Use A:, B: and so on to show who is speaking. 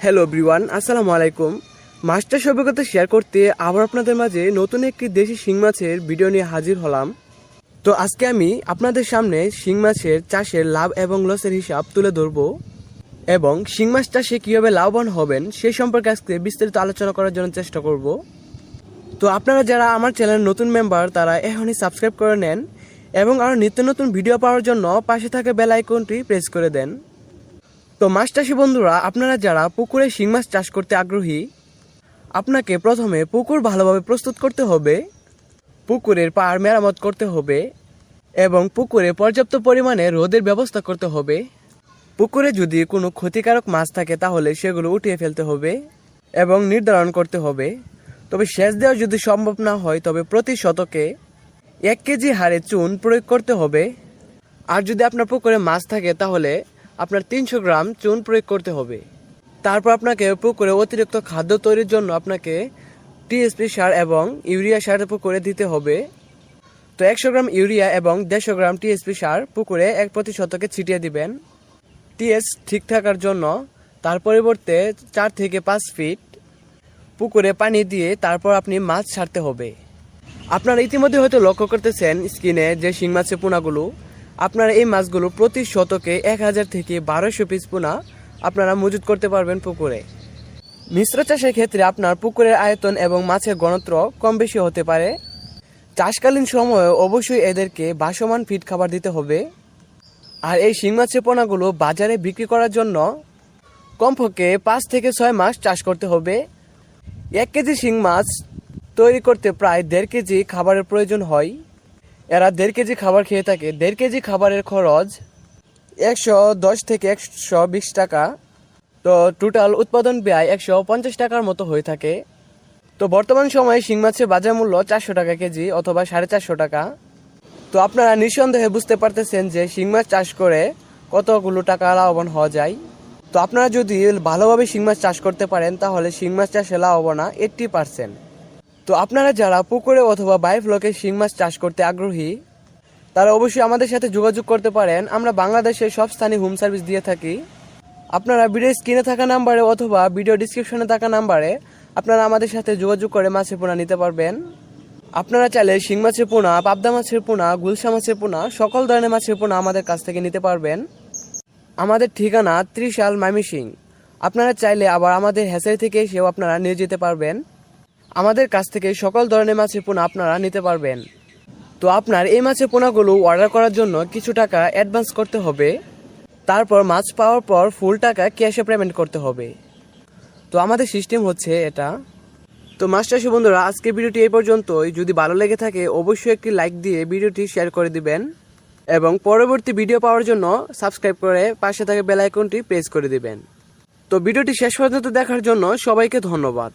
A: Hello ব্রিওয়ান আসসালামু আলাইকুম মাছটা অভিজ্ঞতা শেয়ার করতে আবার আপনাদের মাঝে নতুন একটি দেশি শিং মাছের ভিডিও নিয়ে হাজির হলাম তো আজকে আমি আপনাদের সামনে শিং মাছের চাষের লাভ এবং লসের হিসাব তুলে ধরব এবং শিং মাছ চাষে কীভাবে লাভবান হবেন সেই সম্পর্কে আজকে বিস্তারিত আলোচনা করার জন্য চেষ্টা করব তো আপনারা যারা আমার চ্যানেলের নতুন মেম্বার তারা এখনই সাবস্ক্রাইব করে নেন এবং আরও নিত্য নতুন ভিডিও পাওয়ার জন্য পাশে থাকা বেল আইকনটি প্রেস করে দেন তো মাছ চাষি বন্ধুরা, আপনারা যারা পুকুরে শিং মাছ চাষ করতে আগ্রহী, আপনাকে প্রথমে পুকুর ভালোভাবে প্রস্তুত করতে হবে, পুকুরের পাড় মেরামত করতে হবে, এবং পুকুরে পর্যাপ্ত পরিমাণে রোদের ব্যবস্থা করতে হবে। পুকুরে যদি কোনো ক্ষতিকারক মাছ থাকে, তাহলে সেগুলো উঠিয়ে ফেলতে হবে, এবং নির্ধারণ করতে হবে। তবে সেচ দেওয়া যদি সম্ভব না হয়, তবে প্রতি শতকে এক কেজি হারে চুন প্রয়োগ করতে হবে। আর যদি আপনার পুকুরে মাছ থাকে, তাহলে আপনার তিনশো গ্রাম চুন প্রয়োগ করতে হবে। তারপর আপনাকে পুকুরে অতিরিক্ত খাদ্য তৈরির জন্য আপনাকে টিএসপি সার এবং ইউরিয়া সার পুকুরে দিতে হবে। তো একশো গ্রাম ইউরিয়া এবং দেড়শো গ্রাম টিএসপি সার পুকুরে এক প্রতি শতকে ছিটিয়ে দিবেন। টিএস ঠিক থাকার জন্য তার পরিবর্তে চার থেকে পাঁচ ফিট পুকুরে পানি দিয়ে তারপর আপনি মাছ ছাড়তে হবে। আপনারা ইতিমধ্যে হয়তো লক্ষ্য করতেছেন স্কিনে যে শিং মাছের পোনাগুলো। আপনারা এই মাছগুলো প্রতি শতকে এক হাজার থেকে বারোশো পিস পোনা আপনারা মজুত করতে পারবেন পুকুরে। মিশ্র চাষের ক্ষেত্রে আপনার পুকুরের আয়তন এবং মাছের ঘনত্ব কম বেশি হতে পারে। চাষকালীন সময়ে অবশ্যই এদেরকে বাসমান ফিড খাবার দিতে হবে। আর এই শিং মাছের পোনাগুলো বাজারে বিক্রি করার জন্য কমপক্ষে পাঁচ থেকে ছয় মাস চাষ করতে হবে। এক কেজি শিং মাছ তৈরি করতে প্রায় দেড় কেজি খাবারের প্রয়োজন হয়। এরা দেড় কেজি খাবার খেয়ে থাকে। দেড় কেজি খাবারের খরচ একশো দশ থেকে একশো বিশ টাকা। তো টোটাল উৎপাদন ব্যয় একশো পঞ্চাশ টাকার মতো হয়ে থাকে। তো বর্তমান সময়ে শিং মাছের বাজার মূল্য চারশো টাকা কেজি অথবা সাড়ে চারশো টাকা। তো আপনারা নিঃসন্দেহে বুঝতে পারতেছেন যে শিং মাছ চাষ করে কতগুলো টাকা লাভবান হওয়া যায়। তো আপনারা যদি ভালোভাবে শিং মাছ চাষ করতে পারেন তাহলে শিং মাছ চাষে লাভবানা এইট্টি পার্সেন্ট। তো আপনারা যারা পুকুরে অথবা বাইফ বাইফ্লকে শিং মাছ চাষ করতে আগ্রহী, তারা অবশ্যই আমাদের সাথে যোগাযোগ করতে পারেন। আমরা বাংলাদেশে সব স্থানে হোম সার্ভিস দিয়ে থাকি। আপনারা ভিডিও স্ক্রিনে থাকা নাম্বারে অথবা ভিডিও ডিসক্রিপশনে থাকা নাম্বারে আপনারা আমাদের সাথে যোগাযোগ করে মাছের পোনা নিতে পারবেন। আপনারা চাইলে শিং মাছের পোনা, পাবদা মাছের পোনা, গুলশা মাছের পোনা, সকল ধরনের মাছের পোনা আমাদের কাছ থেকে নিতে পারবেন। আমাদের ঠিকানা ত্রিশাল মামি সিং আপনারা চাইলে আবার আমাদের হ্যাচারি থেকে এসেও আপনারা নিয়ে যেতে পারবেন। আমাদের কাছ থেকে সকল ধরনের মাছের পোনা আপনারা নিতে পারবেন। তো আপনার এই মাছের পোনাগুলো অর্ডার করার জন্য কিছু টাকা অ্যাডভান্স করতে হবে। তারপর মাছ পাওয়ার পর ফুল টাকা ক্যাশে পেমেন্ট করতে হবে। তো আমাদের সিস্টেম হচ্ছে এটা। তো মাছ চাষি বন্ধুরা আজকে ভিডিওটি এই পর্যন্তই। যদি ভালো লেগে থাকে, অবশ্যই একটি লাইক দিয়ে ভিডিওটি শেয়ার করে দিবেন। এবং পরবর্তী ভিডিও পাওয়ার জন্য সাবস্ক্রাইব করে পাশে থাকা বেল আইকনটি প্রেস করে দিবেন। তো ভিডিওটি শেষ পর্যন্ত দেখার জন্য সবাইকে ধন্যবাদ।